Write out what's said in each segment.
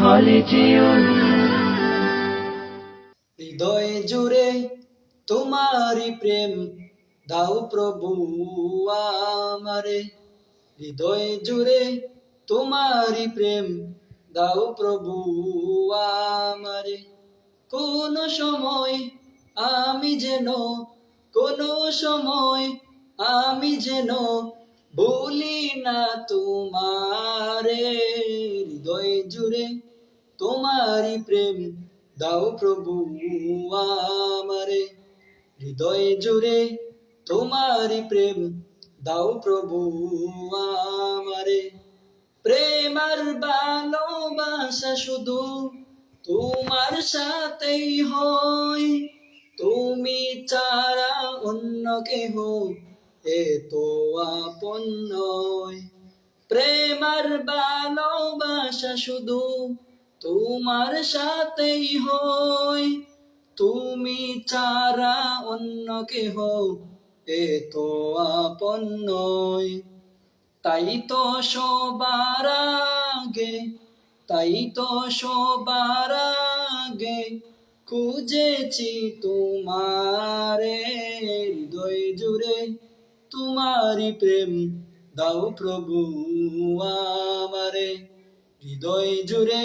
হলে যেও হৃদয় জুড়ে তোমারি প্রেম, দাও প্রভু আমারে। হৃদয় জুড়ে তোমারি প্রেম, দাও প্রভু আমারে। কোন সময় আমি যেন, কোন সময় আমি যেন ভুলি না তোমারে। হৃদয় জুড়ে তোমারি প্রেম, দাও প্রভু আমারে। হৃদয় জুড়ে তোমারি প্রেম, দাও প্রভু আমারে। প্রেমার ভালোবাসা শুধু তোমার সাথেই হয়। তুমি চারা অন্য কেহ এ তো আপন নয়। প্রেমার ভালোবাসা শুধু তোমার সাথেই হয় তুমি চারা অন্য কেহ, এ তো আপন নয় তাই তো সবার আগে, তাই তো সবার আগে খুঁজেছি তোমারে হৃদয় জুড়ে। তোমারি প্রেম দাও প্রভু আমারে, হৃদয় জুড়ে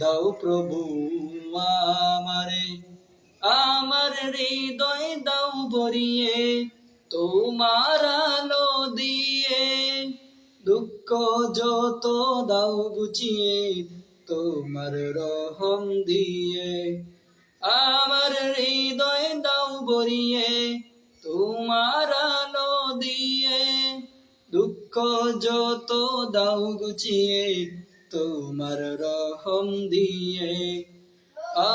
দাও প্রভু আমারে, আমার হৃদয় দাও ভরিয়ে, তোমার আলো দিয়ে। দুঃখ যত দাও গুছিয়ে তোমার রহম দিয়ে। আমার হৃদয় দাও ভরিয়ে, তোমার আলো দিয়ে। দুঃখ যত দাও গুছিয়ে তোমার রহম দিয়ে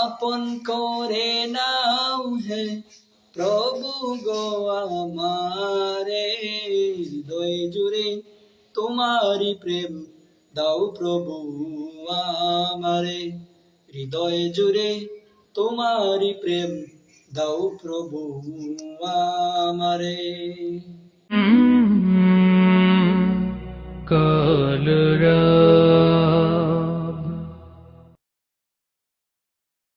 আপন করে নাও হে প্রভু গো আমারে। হৃদয় জুড়ে তোমারি প্রেম দাও প্রভু আমারে। হৃদয় জুড়ে তোমারি প্রেম দাও প্রভু আমারে। কলরা